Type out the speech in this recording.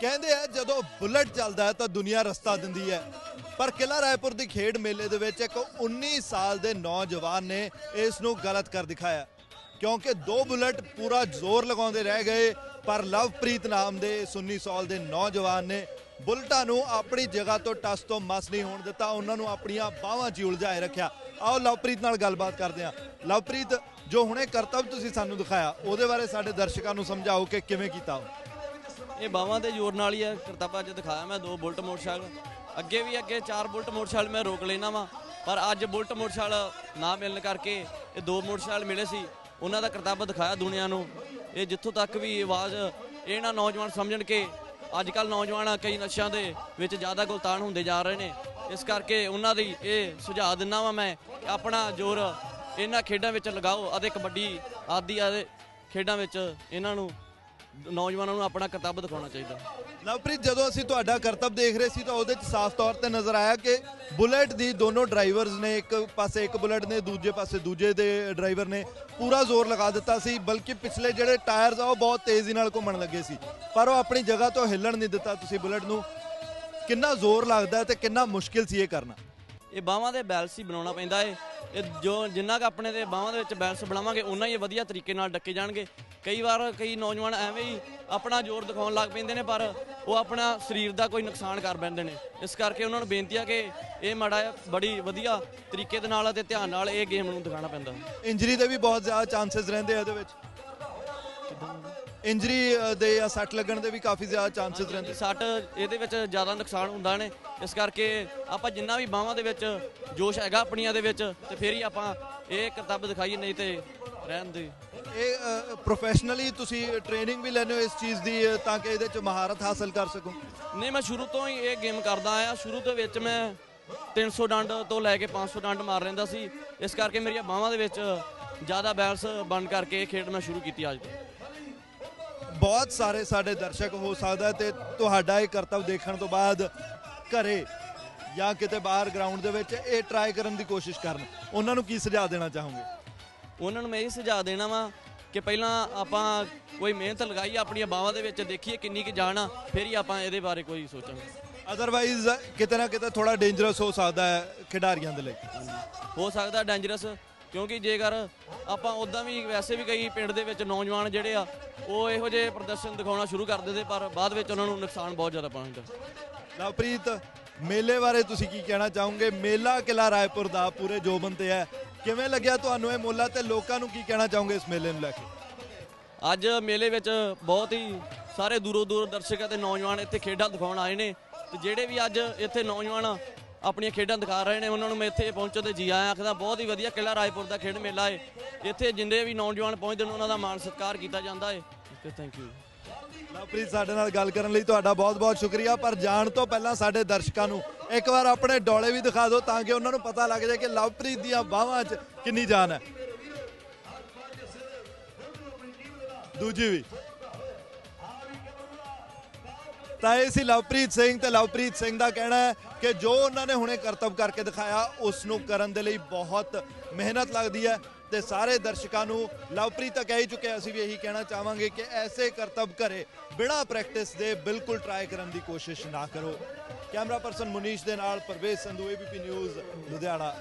ਕਹਿੰਦੇ ਆ, ਜਦੋਂ ਬੁਲਟ ਚੱਲਦਾ ਹੈ ਤਾਂ ਦੁਨੀਆ ਰਸਤਾ ਦਿੰਦੀ ਹੈ। ਪਰ ਕਿਲਾ ਰਾਏਪੁਰ ਦੀ ਖੇਡ ਮੇਲੇ ਦੇ ਵਿੱਚ ਇੱਕ 19 ਸਾਲ ਦੇ ਨੌਜਵਾਨ ਨੇ ਇਸ ਨੂੰ ਗਲਤ ਕਰ ਦਿਖਾਇਆ। ਕਿਉਂਕਿ ਦੋ ਬੁਲਟ ਪੂਰਾ ਜ਼ੋਰ ਲਗਾਉਂਦੇ ਰਹਿ ਗਏ, ਪਰ ਲਵਪ੍ਰੀਤ ਨਾਮ ਦੇ 19 ਸਾਲ ਦੇ ਨੌਜਵਾਨ ਨੇ ਬੁਲਟਾਂ ਨੂੰ ਆਪਣੀ ਜਗ੍ਹਾ ਤੋਂ ਟਸ ਤੋਂ ਮਸ ਨਹੀਂ ਹੋਣ ਦਿੱਤਾ, ਉਹਨਾਂ ਨੂੰ ਆਪਣੀਆਂ ਬਾਹਾਂ 'ਚ ਹੀ ਉਲਝਾਏ ਰੱਖਿਆ। ਆਓ ਲਵਪ੍ਰੀਤ ਨਾਲ ਗੱਲਬਾਤ ਕਰਦੇ ਹਾਂ। ਲਵਪ੍ਰੀਤ, ਜੋ ਹੁਣੇ ਕਰਤੱਵ ਤੁਸੀਂ ਸਾਨੂੰ ਦਿਖਾਇਆ, ਉਹਦੇ ਬਾਰੇ ਸਾਡੇ ਦਰਸ਼ਕਾਂ ਨੂੰ ਸਮਝਾਓ ਕਿ ਕਿਵੇਂ ਕੀਤਾ ਉਹ। ਇਹ ਬਾਹਾਂ ਦੇ ਜ਼ੋਰ ਨਾਲ ਹੀ ਹੈ ਕਰਤੱਵ ਅੱਜ ਦਿਖਾਇਆ ਮੈਂ ਦੋ ਬੁਲਟ ਮੋਟਰਸਾਈਕਲ। ਅੱਗੇ ਵੀ ਅੱਗੇ ਚਾਰ ਬੁਲਟ ਮੋਟਰਸਾਈਕਲ ਮੈਂ ਰੋਕ ਲੈਣਾ ਵਾਂ। ਪਰ ਅੱਜ ਬੁਲਟ ਮੋਟਰਸਾਈਕਲ ਨਾ ਮਿਲਣ ਕਰਕੇ ਇਹ ਦੋ ਮੋਟਰਸਾਈਕਲ ਮਿਲੇ ਸੀ। ਉਹਨਾਂ ਦਾ ਕਰਤੱਬ ਦਿਖਾਇਆ ਦੁਨੀਆ ਨੂੰ। ਇਹ ਜਿੱਥੋਂ ਤੱਕ ਵੀ ਆਵਾਜ਼ ਇਹਨਾਂ ਨੌਜਵਾਨ ਸਮਝਣ ਕਿ ਅੱਜ ਕੱਲ ਨੌਜਵਾਨ ਕਈ ਨਸ਼ਿਆਂ ਦੇ ਵਿੱਚ ਜ਼ਿਆਦਾ ਗੁਲਤਾਨ ਹੁੰਦੇ ਜਾ ਰਹੇ ਨੇ। ਇਸ ਕਰਕੇ ਉਹਨਾਂ ਦੀ ਇਹ ਸੁਝਾਅ ਦਿੰਦਾ ਵਾਂ ਮੈਂ ਕਿ ਆਪਣਾ ਜ਼ੋਰ ਇਹਨਾਂ ਖੇਡਾਂ ਵਿੱਚ ਲਗਾਓ ਅਤੇ ਕਬੱਡੀ ਆਦਿ ਆਦੇ ਖੇਡਾਂ ਵਿੱਚ ਇਹਨਾਂ ਨੂੰ ਨੌਜਵਾਨਾਂ ਨੂੰ ਆਪਣਾ ਕਰਤੱਵ ਦਿਖਾਉਣਾ ਚਾਹੀਦਾ। ਲਵਪ੍ਰੀਤ ਜਦੋਂ ਅਸੀਂ ਤੁਹਾਡਾ ਕਰਤੱਵ ਦੇਖ ਰਹੇ ਸੀ ਤਾਂ ਉਹਦੇ ਚ ਸਾਫ਼ ਤੌਰ ਤੇ ਨਜ਼ਰ ਆਇਆ ਕਿ ਬੁਲਟ ਦੀ ਦੋਨੋਂ ਡਰਾਈਵਰਸ ਨੇ ਇੱਕ ਪਾਸੇ ਇੱਕ ਬੁਲਟ ਨੇ ਦੂਜੇ ਪਾਸੇ ਦੂਜੇ ਦੇ ਡਰਾਈਵਰ ਨੇ ਪੂਰਾ ਜ਼ੋਰ ਲਗਾ ਦਿੱਤਾ ਸੀ ਬਲਕਿ ਪਿਛਲੇ ਜਿਹੜੇ ਟਾਇਰਸ ਆ ਉਹ ਬਹੁਤ ਤੇਜ਼ੀ ਨਾਲ ਘੁੰਮਣ ਲੱਗੇ ਸੀ। ਪਰ ਉਹ ਆਪਣੀ ਜਗ੍ਹਾ ਤੋਂ ਹਿੱਲਣ ਨਹੀਂ ਦਿੱਤਾ ਤੁਸੀਂ ਬੁਲਟ ਨੂੰ। ਕਿੰਨਾ ਜ਼ੋਰ ਲੱਗਦਾ ਤੇ ਕਿੰਨਾ ਮੁਸ਼ਕਿਲ ਸੀ ਇਹ ਕਰਨਾ। ਇਹ ਬਾਹਾਂ ਦੇ ਬੈਲੈਂਸ ਹੀ ਬਣਾਉਣਾ ਪੈਂਦਾ ਏ। ਇਹ ਜੋ ਜਿੰਨਾ ਕ ਆਪਣੇ ਦੇ ਬਾਹਾਂ ਦੇ ਵਿੱਚ ਬੈਲੈਂਸ ਬਣਾਵਾਂਗੇ ਉਨਾ ਹੀ ਇਹ ਵਧੀਆ ਤਰੀਕੇ ਨਾਲ ਡੱਕੇ ਜਾਣਗੇ। ਕਈ ਵਾਰ ਕਈ ਨੌਜਵਾਨ ਐਵੇਂ ਹੀ ਆਪਣਾ ਜ਼ੋਰ ਦਿਖਾਉਣ ਲੱਗ ਪੈਂਦੇ ਨੇ ਪਰ ਉਹ ਆਪਣਾ ਸਰੀਰ ਦਾ ਕੋਈ ਨੁਕਸਾਨ ਕਰ ਬੈਂਦੇ ਨੇ। ਇਸ ਕਰਕੇ ਉਹਨਾਂ ਨੂੰ ਬੇਨਤੀ ਆ ਕਿ ਇਹ ਮਾੜਾ ਬੜੀ ਵਧੀਆ ਤਰੀਕੇ ਦੇ ਨਾਲ ਅਤੇ ਧਿਆਨ ਨਾਲ ਇਹ ਗੇਮ ਨੂੰ ਦਿਖਾਉਣਾ ਪੈਂਦਾ। ਇੰਜਰੀ ਦੇ ਵੀ ਬਹੁਤ ਜ਼ਿਆਦਾ ਚਾਂਸਸ ਰਹਿੰਦੇ ਆ ਇਹਦੇ ਵਿੱਚ। ਇੰਜਰੀ ਦੇ ਜਾਂ ਸੱਟ ਲੱਗਣ ਦੇ ਵੀ ਕਾਫੀ ਜ਼ਿਆਦਾ ਚਾਂਸਸ ਰਹਿੰਦੇ। ਸੱਟ ਇਹਦੇ ਵਿੱਚ ਜ਼ਿਆਦਾ ਨੁਕਸਾਨ ਹੁੰਦਾ ਨੇ। ਇਸ ਕਰਕੇ ਆਪਾਂ ਜਿੰਨਾ ਵੀ ਬਾਹਾਂ ਦੇ ਵਿੱਚ ਜੋਸ਼ ਹੈਗਾ ਆਪਣੀਆਂ ਦੇ ਵਿੱਚ ਤੇ ਫਿਰ ਹੀ ਆਪਾਂ ਇਹ ਕਰਤੱਵ ਦਿਖਾਈਏ ਨਹੀਂ ਤੇ ਰਹਿਣ ਦੇ। ਇਹ ਪ੍ਰੋਫੈਸ਼ਨਲੀ ਤੁਸੀਂ ਟ੍ਰੇਨਿੰਗ ਵੀ ਲੈਂਦੇ ਹੋ ਇਸ ਚੀਜ਼ ਦੀ ਤਾਂ ਕਿ ਇਹਦੇ ਚ ਮਹਾਰਤ ਹਾਸਲ ਕਰ ਸਕੋ। ਨਹੀਂ ਮੈਂ ਸ਼ੁਰੂ ਤੋਂ ਹੀ ਇਹ ਗੇਮ ਕਰਦਾ ਆਇਆ। ਸ਼ੁਰੂ ਦੇ ਵਿੱਚ ਮੈਂ 300 ਡੰਡ ਤੋਂ ਲੈ ਕੇ 500 ਡੰਡ ਮਾਰ ਲੈਂਦਾ ਸੀ। ਇਸ ਕਰਕੇ ਮੇਰੀਆਂ ਬਾਹਾਂ ਦੇ ਵਿੱਚ ਜ਼ਿਆਦਾ ਬੈਲੈਂਸ ਬਣ ਕਰਕੇ ਇਹ ਖੇਡ ਮੈਂ ਸ਼ੁਰੂ ਕੀਤੀ ਅੱਜ ਤੋਂ। ਬਹੁਤ ਸਾਰੇ ਸਾਡੇ ਦਰਸ਼ਕ ਹੋ ਸਕਦਾ ਤੇ ਤੁਹਾਡਾ ਇਹ ਕਰਤੱਵ ਦੇਖਣ ਤੋਂ ਬਾਅਦ ਘਰੇ ਜਾਂ ਕਿਤੇ ਬਾਹਰ ਗਰਾਊਂਡ ਦੇ ਵਿੱਚ ਇਹ ਟਰਾਈ ਕਰਨ ਦੀ ਕੋਸ਼ਿਸ਼ ਕਰਨ। ਉਹਨਾਂ ਨੂੰ ਕੀ ਸੁਝਾਅ ਦੇਣਾ ਚਾਹੋਗੇ? ਉਹਨਾਂ ਨੂੰ ਮੈਂ ਇਹ ਸੁਝਾਅ ਦੇਣਾ ਵਾ ਕਿ ਪਹਿਲਾਂ ਆਪਾਂ ਕੋਈ ਮਿਹਨਤ ਲਗਾਈ ਆਪਣੀਆਂ ਬਾਹਾਂ ਦੇ ਵਿੱਚ ਦੇਖੀਏ ਕਿੰਨੀ ਕੁ ਜਾਣ ਫਿਰ ਹੀ ਆਪਾਂ ਇਹਦੇ ਬਾਰੇ ਕੋਈ ਸੋਚਾਂਗੇ। ਅਦਰਵਾਈਜ਼ ਕਿਤੇ ਨਾ ਕਿਤੇ ਥੋੜਾ ਡੇਂਜਰਸ ਹੋ ਸਕਦਾ ਹੈ ਖਿਡਾਰੀਆਂ ਦੇ ਲਈ। ਹੋ ਸਕਦਾ ਡੇਂਜਰਸ ਕਿਉਂਕਿ ਜੇਕਰ ਆਪਾਂ ਉਦਾਂ ਵੀ ਵੈਸੇ ਵੀ ਕਈ ਪਿੰਡ ਦੇ ਵਿੱਚ ਨੌਜਵਾਨ ਜਿਹੜੇ ਆ ਉਹ ਇਹੋ ਜਿਹੇ ਪ੍ਰਦਰਸ਼ਨ ਦਿਖਾਉਣਾ ਸ਼ੁਰੂ ਕਰ ਦਿੰਦੇ ਪਰ ਬਾਅਦ ਵਿੱਚ ਉਹਨਾਂ ਨੂੰ ਨੁਕਸਾਨ ਬਹੁਤ ਜ਼ਿਆਦਾ ਪਹੁੰਚਦਾ ਲਵਪ੍ਰੀਤ ਮੇਲੇ ਬਾਰੇ ਤੁਸੀਂ ਕੀ ਕਹਿਣਾ ਚਾਹੋਗੇ? ਮੇਲਾ ਕਿਲਾ ਰਾਏਪੁਰ ਦਾ ਪੂਰੇ ਜੋਬਨ ਤੇ ਹੈ। ਕਿਵੇਂ ਲੱਗਿਆ ਤੁਹਾਨੂੰ ਇਹ ਮੇਲਾ ਤੇ ਲੋਕਾਂ ਨੂੰ ਕੀ ਕਹਿਣਾ ਚਾਹੋਗੇ ਇਸ ਮੇਲੇ ਨੂੰ ਲੈ ਕੇ? ਅੱਜ ਮੇਲੇ ਵਿੱਚ ਬਹੁਤ ਹੀ ਸਾਰੇ ਦੂਰੋਂ ਦੂਰ ਦਰਸ਼ਕ ਅਤੇ ਨੌਜਵਾਨ ਇੱਥੇ ਖੇਡਾਂ ਦਿਖਾਉਣ ਆਏ ਨੇ ਤੇ ਜਿਹੜੇ ਵੀ ਅੱਜ ਇੱਥੇ ਨੌਜਵਾਨ ਆਪਣੀਆਂ ਖੇਡਾਂ ਦਿਖਾ ਰਹੇ ਨੇ ਉਹਨਾਂ ਨੂੰ ਮੈਂ ਇੱਥੇ ਪਹੁੰਚਣ ਤੇ ਜੀ ਆਇਆਂ ਆਖਦਾ ਬਹੁਤ ਹੀ ਵਧੀਆ ਕਿਲਾ ਰਾਏਪੁਰ ਦਾ ਖੇਡ ਮੇਲਾ ਹੈ ਇੱਥੇ ਜਿੰਨੇ ਵੀ ਨੌਜਵਾਨ ਪਹੁੰਚਦੇ ਨੇ ਉਹਨਾਂ ਦਾ ਮਾਣ ਸਤਿਕਾਰ ਕੀਤਾ ਜਾਂਦਾ ਹੈ ਤੇ ਥੈਂਕ ਯੂ ਲਵਪ੍ਰੀਤ ਸਾਡੇ ਨਾਲ ਗੱਲ ਕਰਨ ਲਈ ਤੁਹਾਡਾ ਬਹੁਤ-ਬਹੁਤ ਸ਼ੁਕਰੀਆ ਪਰ ਜਾਣ ਤੋਂ ਪਹਿਲਾਂ ਸਾਡੇ ਦਰਸ਼ਕਾਂ ਨੂੰ ਇੱਕ ਵਾਰ ਆਪਣੇ ਡੋਲੇ ਵੀ ਦਿਖਾ ਦਿਓ ਤਾਂ ਕਿ ਉਹਨਾਂ ਨੂੰ ਪਤਾ ਲੱਗ ਜਾਏ ਕਿ ਲਵਪ੍ਰੀਤ ਦੀਆਂ ਬਾਹਾਂ 'ਚ ਕਿੰਨੀ ਜਾਨ ਹੈ। ਦੂਜੀ ਵੀ। ਤਾਂ ਇਹ ਸੀ ਲਵਪ੍ਰੀਤ ਸਿੰਘ ਤੇ ਲਵਪ੍ਰੀਤ ਸਿੰਘ ਦਾ ਕਹਿਣਾ ਹੈ ਕਿ ਜੋ ਉਹਨਾਂ ਨੇ ਹੁਣੇ ਕਰਤੱਵ ਕਰਕੇ ਦਿਖਾਇਆ ਉਸ ਨੂੰ ਕਰਨ ਦੇ ਲਈ ਬਹੁਤ ਮਿਹਨਤ ਲੱਗਦੀ ਹੈ। ਤੇ ਸਾਰੇ ਦਰਸ਼ਕਾਂ ਨੂੰ ਲਵਪ੍ਰੀਤ ਤਾਂ ਕਹਿ ਹੀ ਚੁੱਕਿਆ ਅਸੀਂ ਵੀ ਇਹੀ ਕਹਿਣਾ ਚਾਹਾਂਗੇ ਕਿ ਐਸੇ ਕਰਤੱਵ ਘਰੇ, ਬਿਨਾਂ ਪ੍ਰੈਕਟਿਸ ਦੇ ਬਿਲਕੁਲ ਟਰਾਈ ਕਰਨ ਦੀ ਕੋਸ਼ਿਸ਼ ਨਾ ਕਰੋ। ਕੈਮਰਾ ਪਰਸਨ ਮੁਨੀਸ਼ ਦੇ ਨਾਲ ਪਰਵੇਸ਼ ਸੰਧੂ ਏਬੀਪੀ ਨਿਊਜ਼ ਲੁਧਿਆਣਾ।